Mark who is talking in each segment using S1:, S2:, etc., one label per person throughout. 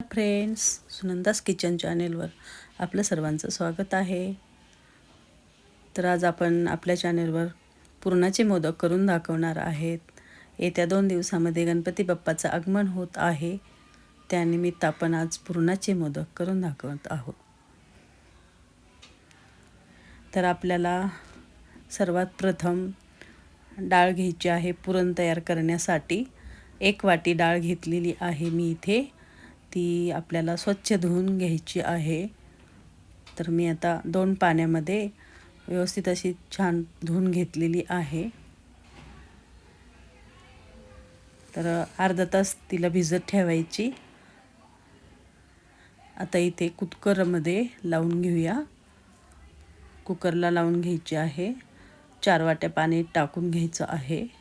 S1: Friends सुनंदास kitchen चॅनेलवर आपलं सर्वांचं स्वागत आहे. तर आज आपण आपल्या चॅनेलवर पुरणाचे मोदक करून दाखवणार आहेत. येत्या दोन दिवसामध्ये गणपती बाप्पाचं आगमन होत आहे. त्यानिमित्त आपण आज पुरणाचे मोदक करून दाखवत आहोत. तर आपल्याला सर्वात प्रथम डाळ घ्यायची आहे पुरण तयार करण्यासाठी. एक वाटी डाळ घेतलेली आहे मी इथे. ती आपल्याला स्वच्छ धुवून घ्यायची आहे. तर मी आता दोन पाण्यामध्ये व्यवस्थित अशी छान धुवून घेतलेली आहे. तर अर्धा तास तिला भिजत ठेवायची. आता इथे कुकरमध्ये लावून घेऊया. कुकरला लावून घ्यायची आहे. चार वाट्या पाणी टाकून घ्यायचं आहे.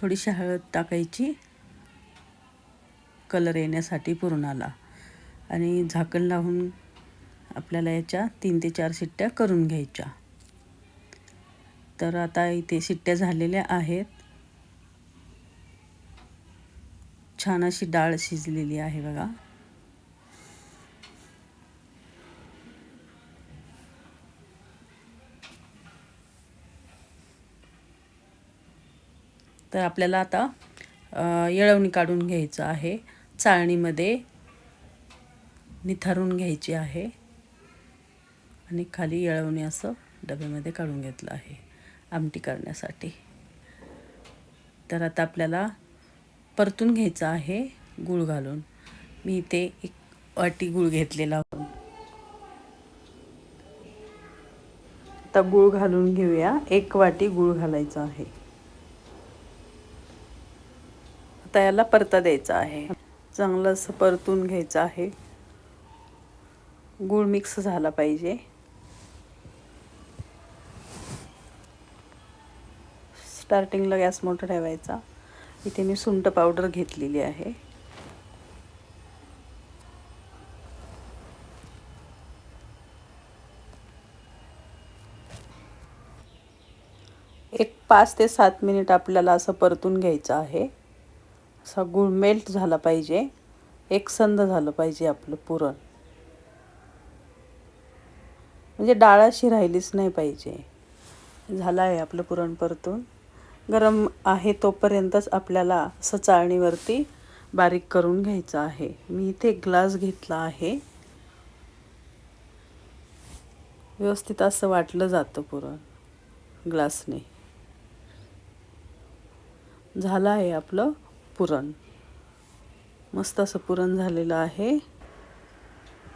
S1: थोडीशी हळद टाकायची. कलर येण्यासाठी पुरणाला. आणि झाकण लावून आपल्याला याच्या तीन ते चार शिट्ट्या करून घ्यायच्या. तर आता इथे शिट्ट्या झालेल्या आहेत. छान अशी डाळ शिजलेली आहे बघा. तर आपल्याला आता येळवणी काढून घ्यायचं आहे. चाळणीमध्ये निथारून घ्यायची आहे. आणि खाली येळवणी असं डब्यामध्ये काढून घेतलं आहे आमटी करण्यासाठी. तर आता आपल्याला परतून घ्यायचं आहे गूळ घालून. मी इथे एक वाटी गूळ घेतलेला आता गूळ घालून घेऊया. एक वाटी गूळ घालायचा आहे. आता याला परता द्यायचा आहे. चांगलं असं परतून घ्यायचं आहे. गूळ मिक्स झाला पाहिजे. स्टार्टिंगला गॅस मोठा ठेवायचा. इथे मी सुंट पावडर घेतलेली आहे. एक पाच ते सात मिनिट आपल्याला असं परतून घ्यायचं आहे. असा गुळ मेल्ट झाला पाहिजे. एकसंद झालं पाहिजे आपलं पुरण. म्हणजे डाळ अशी राहिलीच नाही पाहिजे. झालं आहे आपलं पुरण परतून. गरम आहे तोपर्यंतच आपल्याला असं चाळणीवरती बारीक करून घ्यायचं आहे. मी इथे ग्लास घेतला आहे. व्यवस्थित असं वाटलं जातं पुरण. ग्लासने. झालं आहे आपलं पुरण. मस्त असं पुरण झालेलं आहे.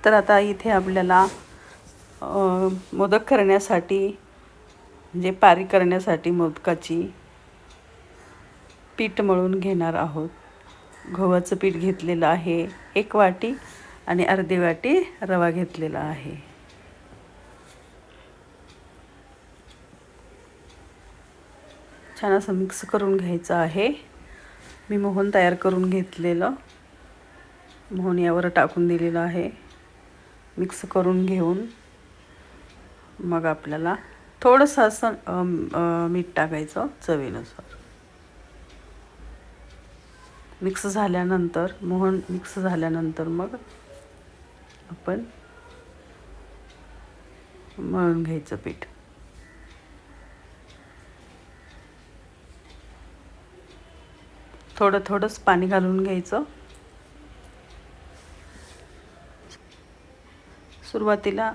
S1: तर आता इथे आपल्याला मोदक करण्यासाठी म्हणजे पारी करण्यासाठी मोदकाची पीठ मळून घेणार आहोत. गव्हाचं पीठ घेतलेलं आहे एक वाटी आणि अर्धी वाटी रवा घेतलेला आहे. छान असं मिक्स करून घ्यायचं आहे. मी मोहन तयार करून घेतलेलं. मोहन यावर टाकून दिलेलं आहे. मिक्स करून घेऊन मग आपल्याला थोडंसं असं मीठ टाकायचं चवीनुसार. मिक्स झाल्यानंतर मोहन मिक्स झाल्यानंतर मग आपण मळून घ्यायचं पीठ. थोडं थोडंच पाणी घालून घ्यायचं. सुरुवातीला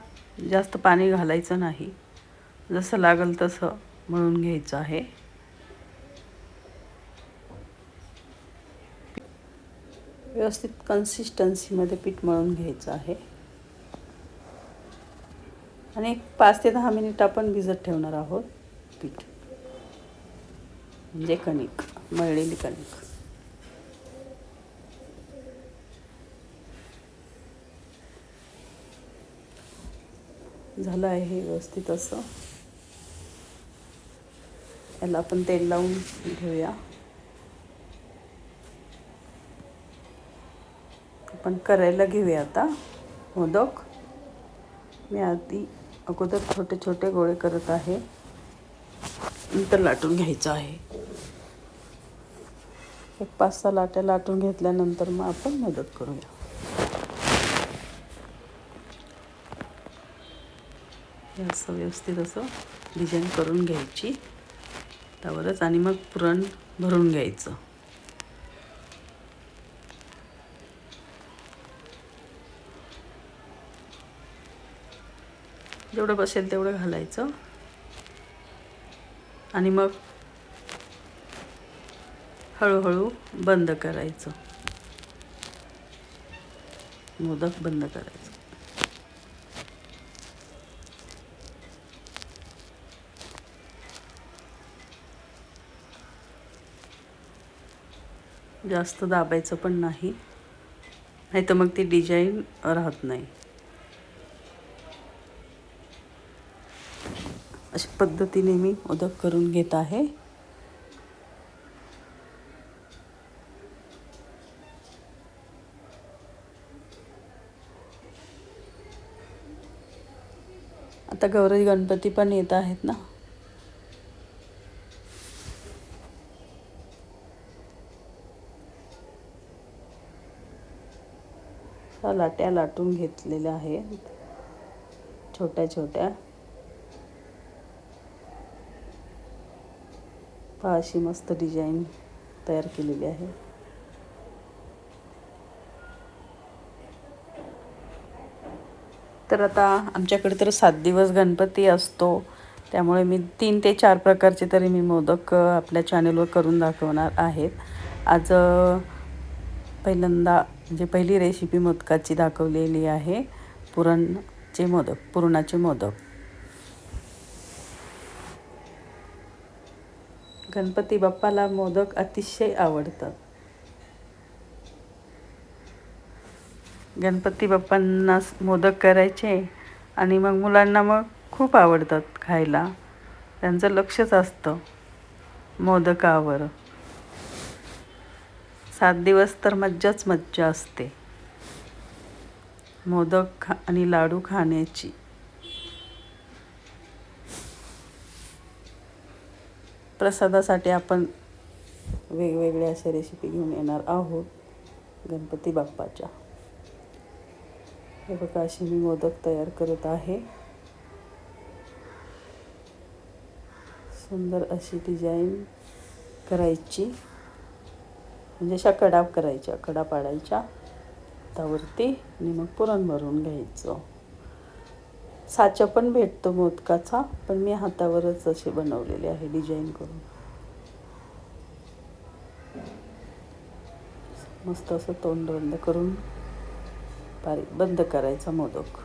S1: जास्त पाणी घालायचं नाही. जसं लागल तसं मळून घ्यायचं आहे. व्यवस्थित कन्सिस्टन्सीमध्ये पीठ मळून घ्यायचं आहे. आणि एक पाच ते दहा मिनिट आपण भिजत ठेवणार आहोत पीठ. म्हणजे कणिक मळलेली कणिक. झालं आहे हे व्यवस्थित असं. याला आपण तेल लावून घेऊया. आपण करायला घेऊया आता. हो, मोदक मी आधी अगोदर छोटे छोटे गोळे करत आहे. नंतर लाटून घ्यायचं आहे. एक पाच सहा लाट्या लाटून घेतल्यानंतर मग आपण मदत करूया. हे असं व्यवस्थित असं डिझाईन करून घ्यायची. त्यावरच आणि मग पुरण भरून घ्यायचं. जेवढं बसेल तेवढं घालायचं. आणि मग हळूहळू बंद करायचं. मोदक बंद करायचं. जास्त दाबायचं पण नाही. नाही तर मग ती डिझाईन राहत नाही. अशा पद्धतीने मी मोदक करून घेत आहे. आता गौरी गणपती पण येत आहेत ना? अशा लाट्या लाटून घेतलेल्या आहेत. छोट्या छोट्या. पहा अशी मस्त डिझाईन तयार केलेली आहे. तर आता आमच्याकडे तर सात दिवस गणपती असतो. त्यामुळे मी तीन ते चार प्रकारचे तरी मी मोदक आपल्या चॅनेलवर करून दाखवणार आहेत. आज पहिल्यांदा म्हणजे पहिली रेसिपी मोदकाची दाखवलेली आहे. पुरणचे मोदक पुरणाचे मोदक. गणपती बाप्पाला मोदक अतिशय आवडतात. गणपती बाप्पांना मोदक करायचे आणि मग मुलांना मग खूप आवडतात खायला. त्यांचं लक्षच असतं मोदकावर. सात दिवस तर मज्जाच मज्जा असते. मोदक खा आणि लाडू खाण्याची. प्रसादासाठी आपण वेगवेगळ्या अशा रेसिपी घेऊन येणार आहोत. गणपती बाप्पाच्या. हे बघा अशी मी मोदक तयार करत आहे. सुंदर अशी डिझाईन करायची. म्हणजे अशा कडा करायच्या कडा पाडायच्या त्यावरती आणि मग पुरण भरून घ्यायचं. साचा पण भेटतो मोदकाचा पण मी हातावरच असे बनवलेले आहे डिझाईन करून. मस्त असं तोंड बंद करून बारीक बंद करायचा मोदक.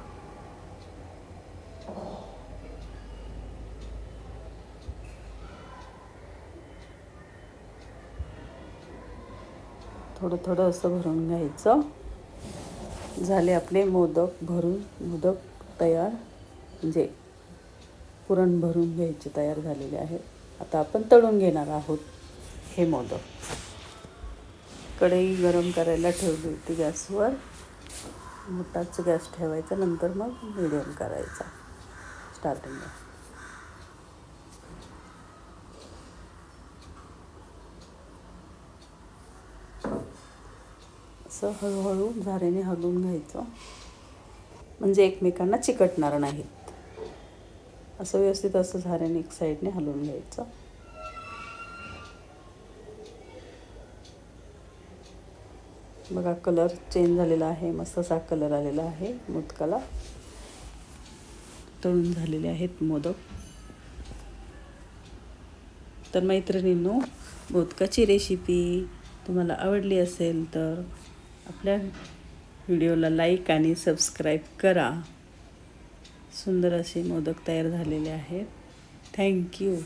S1: थोडं थोडं असं भरून घ्यायचं. झाले आपले मोदक भरून मोदक तयार. म्हणजे पुरण भरून घ्यायचे तयार झालेले आहे आता आपण तळून घेणार आहोत हे मोदक. कढई गरम करायला ठेवली होती गॅसवर. मोठाच गॅस ठेवायचा नंतर मग मिडियम करायचा. स्टार्टिंगला असं हळूहळू झाऱ्याने हलवून घ्यायचं. म्हणजे एकमेकांना चिकटणार नाहीत. असं व्यवस्थित असं झाऱ्याने एक साईडने हलवून घ्यायचं. बघा कलर चेंज झालेला आहे. मस्त असा कलर आलेला आहे. मोदकाला तळून झालेले आहेत मोदक. तर मैत्रिणींनो मोदकाची रेसिपी तुम्हाला आवडली असेल तर आपल्या व्हिडिओला लाईक आणि सबस्क्राईब करा. सुंदर असे मोदक तयार झालेले आहेत. थँक्यू.